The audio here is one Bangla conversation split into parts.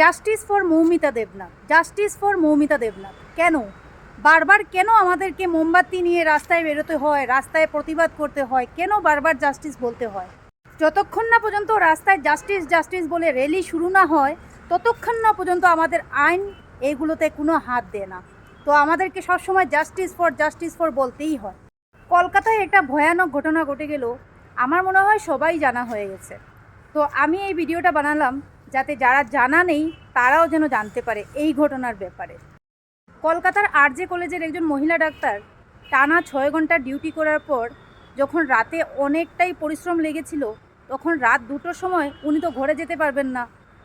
Justice for Moumita Debnath justice for Moumita Debnath. কেন? বারবার কেন আমাদেরকে মোমবাতি নিয়ে রাস্তায় বেরোতে হয়, রাস্তায় প্রতিবাদ করতে হয়? কেন বারবার জাস্টিস বলতে হয়? যতক্ষণ না পর্যন্ত রাস্তায় জাস্টিস জাস্টিস বলে র্যালি শুরু না হয়, ততক্ষণ না পর্যন্ত আমাদের আইন এইগুলোতে কোনো হাত দেয় না। তো আমাদেরকে সবসময় জাস্টিস ফর জাস্টিস ফর বলতেই হয়। কলকাতায় একটা ভয়ানক ঘটনা ঘটে গেল, আমার মনে হয় সবাই জানা হয়ে গেছে। তো আমি এই ভিডিওটা বানালাম যাতে যারা জানা নেই, তারাও যেন জানতে পারে এই ঘটনার ব্যাপারে। কলকাতার আরজে কলেজের একজন মহিলা ডাক্তার টানা ছয় ঘণ্টা ডিউটি করার পর যখন রাতে অনেকটাই পরিশ্রম লেগেছিল, তখন রাত দুটোর সময় উনি তো ঘরে যেতে পারবেন না।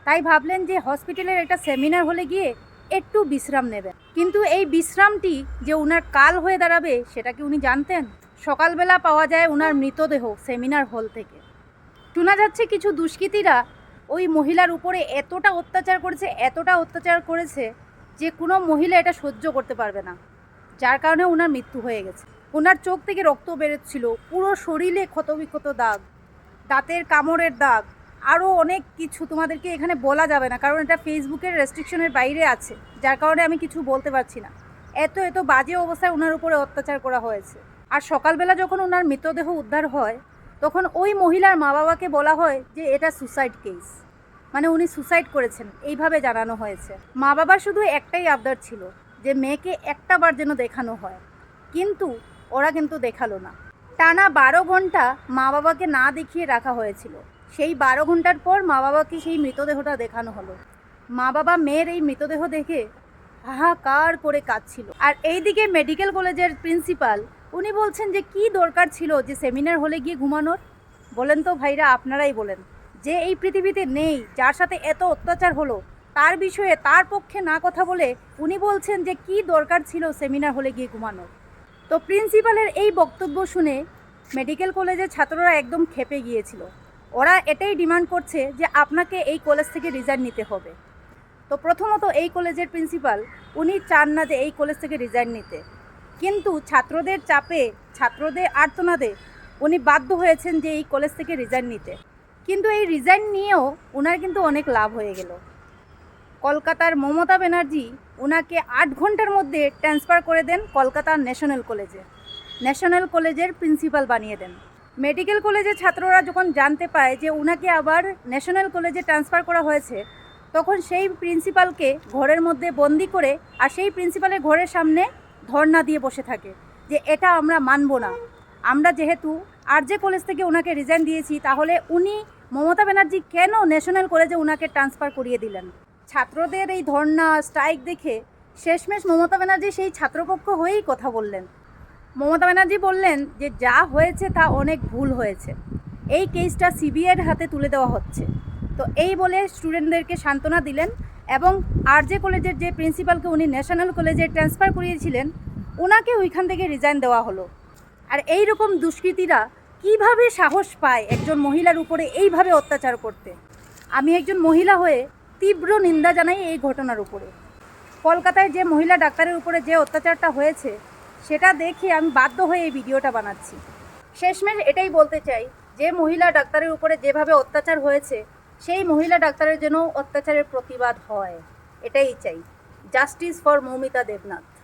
তাই ভাবলেন যে হসপিটালের একটা সেমিনার হলে গিয়ে একটু বিশ্রাম নেবেন। কিন্তু এই বিশ্রামটি যে উনার কাল হয়ে দাঁড়াবে, সেটা কি উনি জানতেন? সকালবেলা পাওয়া যায় উনার মৃতদেহ সেমিনার হল থেকে। শোনা যাচ্ছে কিছু দুষ্কৃতীরা ওই মহিলার উপরে এতটা অত্যাচার করেছে, এতটা অত্যাচার করেছে যে কোনো মহিলা এটা সহ্য করতে পারবে না। যার কারণে ওনার মৃত্যু হয়ে গেছে। ওনার চোখ থেকে রক্ত বেরোচ্ছিল, পুরো শরীরে ক্ষতবিক্ষত দাগ, দাঁতের কামড়ের দাগ আরও অনেক কিছু তোমাদেরকে এখানে বলা যাবে না, কারণ এটা ফেসবুকের রেস্ট্রিকশনের বাইরে আছে, যার কারণে আমি কিছু বলতে পারছি না। এত এত বাজে অবস্থায় ওনার উপরে অত্যাচার করা হয়েছে। আর সকালবেলা যখন ওনার মৃতদেহ উদ্ধার হয় তখন ওই মহিলার মা বাবাকে বলা হয় যে এটা সুসাইড কেস মানে উনি সুসাইড করেছেন, এইভাবে জানানো হয়েছে। মা বাবার শুধু একটাই আবদার ছিল, যে মেয়েকে একটা বার যেন দেখানো হয়। কিন্তু ওরা কিন্তু দেখাল না। টানা বারো ঘণ্টা মা বাবাকে না দেখিয়ে রাখা হয়েছিল। সেই বারো ঘণ্টার পর মা বাবাকে সেই মৃতদেহটা দেখানো হলো। মা বাবা মেয়ের এই মৃতদেহ দেখে হাহাকার করে কাঁদছিল। আর এইদিকে মেডিকেল কলেজের প্রিন্সিপাল উনি বলছেন যে কি দরকার ছিল যে সেমিনার হলে গিয়ে ঘুমানোর? বলেন তো ভাইরা, আপনারাই বলেন। যে এই পৃথিবীতে নেই, যার সাথে এত অত্যাচার হলো, তার বিষয়ে তার পক্ষে না কথা বলে উনি বলছেন যে কি দরকার ছিল সেমিনার হলে গিয়ে ঘুমানোর। তো প্রিন্সিপালের এই বক্তব্য শুনে মেডিকেল কলেজের ছাত্ররা একদম খেপে গিয়েছিল। ওরা এটাই ডিমান্ড করছে যে আপনাকে এই কলেজ থেকে রিজাইন নিতে হবে। তো প্রথমত এই কলেজের প্রিন্সিপাল, উনি চান না যে এই কলেজ থেকে রিজাইন নিতে। কিন্তু ছাত্রদের চাপে, ছাত্রদের আর্তনাদে উনি বাধ্য হয়েছেন যে এই কলেজ থেকে রিজাইন নিতে। কিন্তু এই রিজাইন নিয়েও ওনার কিন্তু অনেক লাভ হয়ে গেল। কলকাতার মমতা ব্যানার্জি ওনাকে আট ঘণ্টার মধ্যে ট্রান্সফার করে দেন কলকাতার ন্যাশনাল কলেজে ন্যাশনাল কলেজের প্রিন্সিপাল বানিয়ে দেন। মেডিকেল কলেজের ছাত্ররা যখন জানতে পায় যে ওনাকে আবার ন্যাশনাল কলেজে ট্রান্সফার করা হয়েছে, তখন সেই প্রিন্সিপালকে ঘরের মধ্যে বন্দি করে আর সেই প্রিন্সিপালের ঘরের সামনে ধর্ণা দিয়ে বসে থাকে যে এটা আমরা মানব না। আমরা যেহেতু আরজে কলেজ থেকে ওনাকে রিজাইন দিয়েছি, তাহলে উনি মমতা ব্যানার্জি কেন ন্যাশনাল কলেজে ওনাকে ট্রান্সফার করিয়ে দিলেন? ছাত্রদের এই ধর্ণা স্ট্রাইক দেখে শেষমেশ মমতা ব্যানার্জি সেই ছাত্রপক্ষ হয়েই কথা বললেন। মমতা ব্যানার্জি বললেন যে যা হয়েছে তা অনেক ভুল হয়েছে। এই কেসটা সিবিআইয়ের হাতে তুলে দেওয়া হচ্ছে। তো এই বলে স্টুডেন্টদেরকে সান্ত্বনা দিলেন। এবং আরজে কলেজের যে প্রিন্সিপালকে উনি ন্যাশনাল কলেজে ট্রান্সফার করিয়েছিলেন ওনাকে ওইখান থেকে রিজাইন দেওয়া হলো। আর এই রকম দুষ্কৃতীরা কীভাবে সাহস পায় একজন মহিলার উপরে এইভাবে অত্যাচার করতে? আমি একজন মহিলা হয়ে তীব্র নিন্দা জানাই এই ঘটনার উপরে। কলকাতায় যে মহিলা ডাক্তারের উপরে যে অত্যাচারটা হয়েছে, সেটা দেখে আমি বাধ্য হয়ে এই ভিডিওটা বানাচ্ছি। শেষমেশ এটাই বলতে চাই, যে মহিলা ডাক্তারের উপরে যেভাবে অত্যাচার হয়েছে সেই মহিলা ডাক্তারের জন্য অত্যাচারের প্রতিবাদ হয় এটাই চাই। Justice for Moumita Debnath.